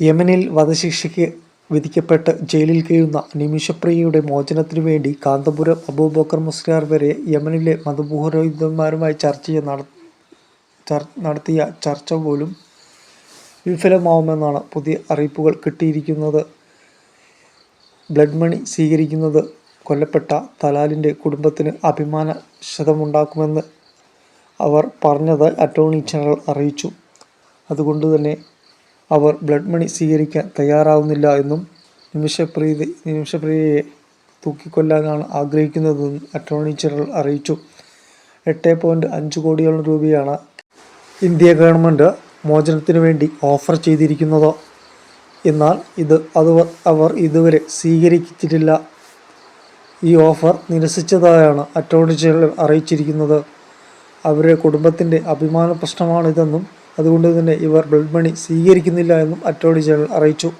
യമനിൽ വധശിക്ഷയ്ക്ക് വിധിക്കപ്പെട്ട് ജയിലിൽ കഴിയുന്ന നിമിഷപ്രിയയുടെ മോചനത്തിനു വേണ്ടി കാന്തപുരം അബൂബക്കർ മുസ്ലിയാർ വരെ യമനിലെ മതപുരോഹിതന്മാരുമായി ചർച്ച നട- നടത്തിയ ചർച്ച പോലും വിഫലമാവുമെന്നാണ് പുതിയ അറിയിപ്പുകൾ കിട്ടിയിരിക്കുന്നത്. ബ്ലഡ് മണി സ്വീകരിക്കുന്നത് കൊല്ലപ്പെട്ട തലാലിന്റെ കുടുംബത്തിന് അഭിമാന ശതമുണ്ടാക്കുമെന്ന് അവർ പറഞ്ഞതായി അറ്റോർണി ജനറൽ അറിയിച്ചു. അതുകൊണ്ടുതന്നെ അവർ ബ്ലഡ് മണി സ്വീകരിക്കാൻ തയ്യാറാവുന്നില്ല എന്നും നിമിഷപ്രീതി നിമിഷപ്രിയയെ തൂക്കിക്കൊല്ലാനാണ് ആഗ്രഹിക്കുന്നതെന്നും അറ്റോർണി ജനറൽ അറിയിച്ചു. എട്ട് പോയിന്റ് അഞ്ച് കോടിയോളം രൂപയാണ് ഇന്ത്യ ഗവൺമെന്റ് മോചനത്തിനു വേണ്ടി ഓഫർ ചെയ്തിരിക്കുന്നത്. എന്നാൽ ഇത് അത് അവർ ഇതുവരെ സ്വീകരിച്ചിട്ടില്ല. ഈ ഓഫർ നിരസിച്ചതായാണ് അറ്റോർണി ജനറൽ അറിയിച്ചിരിക്കുന്നത്. അവരുടെ കുടുംബത്തിന്റെ അഭിമാനപ്രശ്നമാണിതെന്നും അതുകൊണ്ടുതന്നെ ഇവർ ബ്ലഡ് മണി സ്വീകരിക്കുന്നില്ല എന്നും അറ്റോർണി ജനറൽ അറിയിച്ചു.